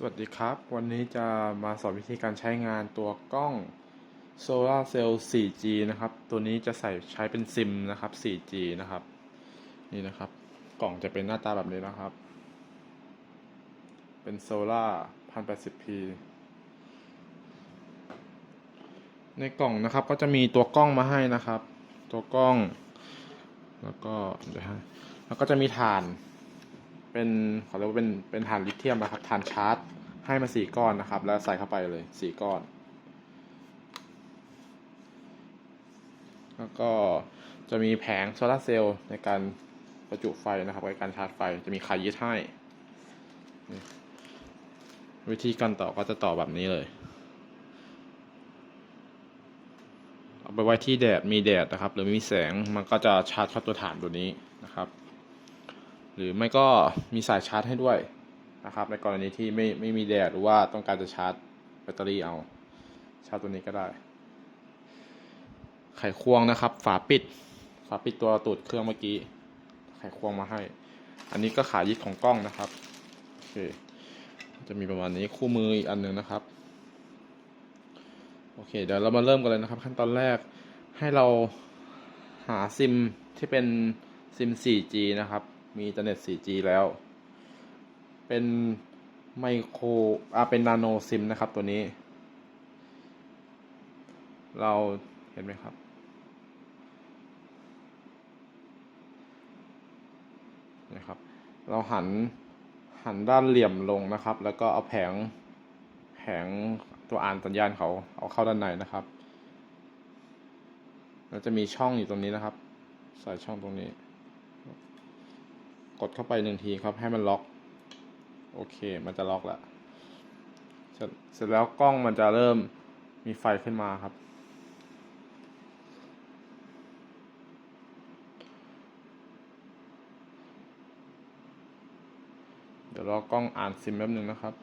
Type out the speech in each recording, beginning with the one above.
สวัสดีครับ วันนี้จะมาสอนวิธีการใช้งานตัวกล้อง Solar Cell 4G นะครับ ตัวนี้จะใส่ใช้เป็นซิมนะครับ 4G นะครับ นี่นะครับ กล่องจะเป็นหน้าตาแบบนี้นะครับ เป็น Solar 1080p ในกล่องนะครับก็จะมีตัวกล้องมาให้นะครับ ตัวกล้อง แล้วก็เดี๋ยวฮะแล้วก็จะมีฐาน เป็นขอเรียกว่าเป็นเป็นฐานลิเธียมนะครับฐานชาร์จให้มาสี่ก้อนนะครับ แล้วใส่เข้าไปเลยสี่ก้อน แล้วก็จะมีแผงโซลาเซลล์ในการประจุไฟนะครับในการชาร์จไฟจะมีคายยึดให้ วิธีการต่อก็จะต่อแบบนี้เลย เอาไปไว้ที่แดดมีแดดนะครับ หรือมีแสงมันก็จะชาร์จเข้าตัวฐานตัวนี้นะครับ หรือไม่ก็มีสายชาร์จให้ด้วยนะครับ ในกรณีที่ไม่ไม่มีแดดหรือว่าต้องการจะชาร์จแบตเตอรี่เอา ชาร์จตัวนี้ก็ได้ ไขควงนะครับ ฝาปิด ฝาปิดตัวตูดเครื่องเมื่อกี้ ไขควงมาให้ อันนี้ก็ขายึดของกล้องนะครับโอเคจะมีประมาณนี้คู่มืออีกอันหนึ่งนะครับโอเคเดี๋ยวเรามาเริ่มกันเลยนะครับ ขั้นตอนแรกให้เราหาซิมที่เป็นซิม 4G นะครับ มีอินเทอร์เน็ต 4G แล้ว เป็นไมโครอ่าเป็นนาโนซิมนะครับตัวนี้ เราเห็นไหมครับ นะครับ เราหันหันด้านเหลี่ยมลงนะครับ แล้วก็เอาแผงแผงตัวอ่านสัญญาณเขาเอาเข้าด้านในนะครับแล้วจะมีช่องอยู่ตรงนี้นะครับ ใส่ช่องตรงนี้ กดเข้าไปหนึ่งทีครับให้มันล็อก โอเค มันจะล็อกแล้วเสร็จเสร็จแล้วกล้องมันจะเริ่มมีไฟขึ้นมาครับ เดี๋ยวรอกล้องอ่านซิมแป๊บหนึ่งนะครับ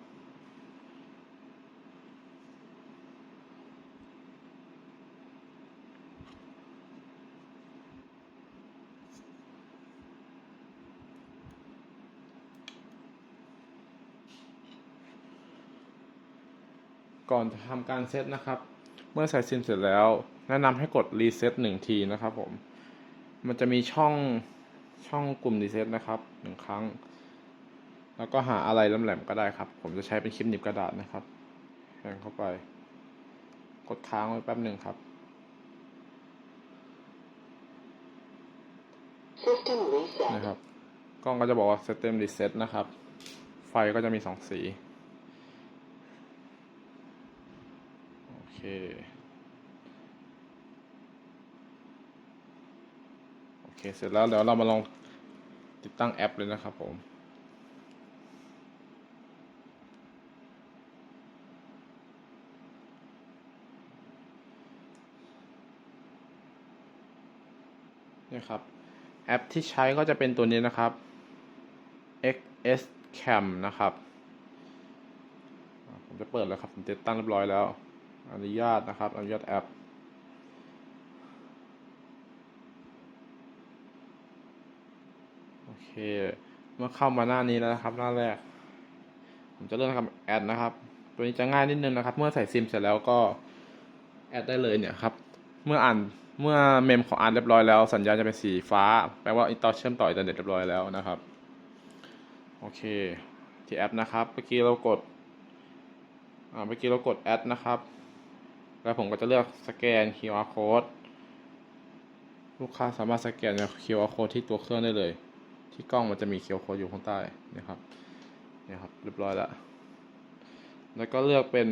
ก่อนจะทำการเซตนะครับ เมื่อใส่ซิมเสร็จแล้ว แนะนำให้กดรีเซ็ตหนึ่งทีนะครับผม มันจะมีช่องช่องกลุ่มรีเซ็ตนะครับหนึ่งครั้ง แล้วก็หาอะไรแหลมๆก็ได้ครับ ผมจะใช้เป็นคลิปหนีบกระดาษนะครับแทงเข้าไป กดค้างไว้แป๊บหนึ่งครับ System reset. นะครับ กล้องก็จะบอกว่า System Reset นะครับ ไฟก็จะมีสองสี โอเค เสร็จแล้วเดี๋ยวเรามาลองติดตั้งแอปเลยนะครับผม นี่ครับ แอปที่ใช้ก็จะเป็นตัวนี้นะครับ XS Cam นะครับ ผมจะเปิดแล้วครับ ผมติดตั้งเรียบร้อยแล้ว อนุญาตนะครับ อนุญาตแอปโอเค เมื่อเข้ามาหน้านี้แล้วนะครับ หน้าแรก ผมจะเริ่มทำแอดนะครับ ตัวนี้จะง่ายนิดนึงนะครับ เมื่อใส่ซิมเสร็จแล้วก็แอดได้เลยเนี่ยครับ เมื่ออ่านเมื่อเมมของอ่านเรียบร้อยแล้ว สัญญาณจะเป็นสีฟ้า แปลว่าอินต่อเชื่อมต่ออินเทอร์เน็ตเรียบร้อยแล้วนะครับ โอเค ที่แอปนะครับ เมื่อกี้เรากด อ่า เมื่อกี้เรากดแอดนะครับ แล้วผมก็จะเลือกสแกน QR code ลูกค้าสามารถสแกน QR code ที่ตัวเครื่องได้เลย ที่กล้องมันจะมี QR code อยู่ข้างใต้นะครับนี่ครับเรียบร้อยแล้ว แล้วก็เลือกเป็น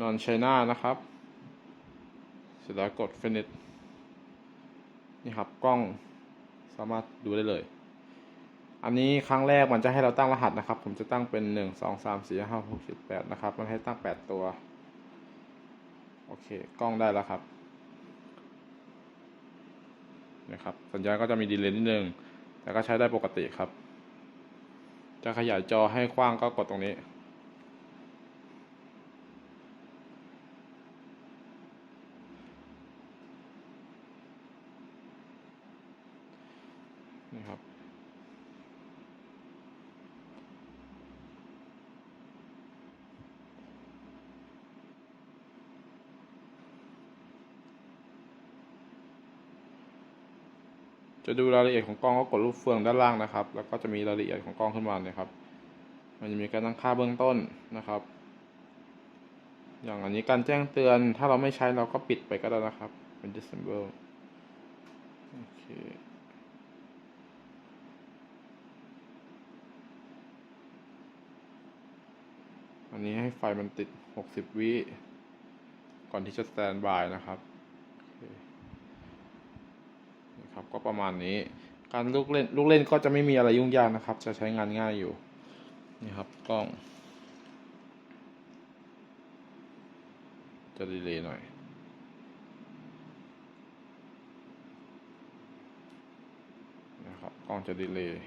non China นะครับ เสร็จแล้วกด finish นี่ครับกล้องสามารถดูได้เลย อันนี้ครั้งแรกมันจะให้เราตั้งรหัสนะครับ ผมจะตั้งเป็นหนึ่งสองสามสี่ห้าหกเจ็ดแปดนะครับ มันให้ตั้งแปดตัว โอเค กล้องได้แล้วครับนะครับ สัญญาณก็จะมีดีเลย์นิดนึง แต่ก็ใช้ได้ปกติครับ จะขยายจอให้กว้างก็กดตรงนี้ จะดูรายละเอียดของกล้องก็กดรูปเฟืองด้านล่างนะครับ แล้วก็จะมีรายละเอียดของกล้องขึ้นมาเนี่ยครับ มันจะมีการตั้งค่าเบื้องต้นนะครับ อย่างอันนี้การแจ้งเตือน ถ้าเราไม่ใช้เราก็ปิดไปก็ได้นะครับ เป็น disable โอเคอันนี้ให้ไฟมันติด 60 วิ ก่อนที่จะ stand by นะครับโอเค นะครับ ก็ประมาณนี้ การลูกเล่นลูกเล่นก็จะไม่มีอะไรยุ่งยากนะครับ จะใช้งานง่ายอยู่นี่ครับกล้อง จะดีเลยหน่อยนะครับกล้องจะดีเลย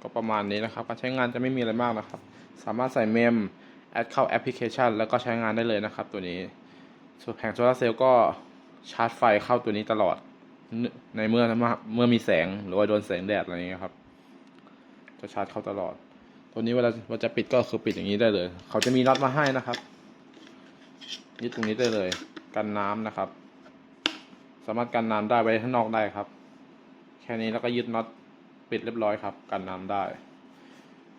ก็ประมาณนี้นะครับ การใช้งานจะไม่มีอะไรมากนะครับ สามารถใส่เมม แอดเข้าแอปพลิเคชัน แล้วก็ใช้งานได้เลยนะครับ ตัวนี้ส่วนแผงโซลาร์เซลล์ก็ชาร์จไฟเข้าตัวนี้ตลอดในเมื่อเมื่อมีแสงหรือว่าโดนแสงแดดอะไรอย่างเงี้ยครับ จะชาร์จเข้าตลอด ตัวนี้เวลาเวลาจะปิดก็คือปิดอย่างนี้ได้เลย เขาจะมีน็อตมาให้นะครับยึดตรงนี้ได้เลย กันน้ำนะครับ สามารถกันน้ำได้ไว้ข้างนอกได้ครับ แค่นี้แล้วก็ยึดน็อตปิดเรียบร้อยครับ กันน้ำได้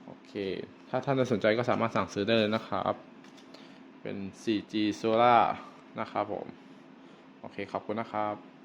โอเค ถ้าท่านสนใจก็สามารถสั่งซื้อได้เลยนะครับ เป็น 4G Solar นะครับผม โอเค ขอบคุณนะครับ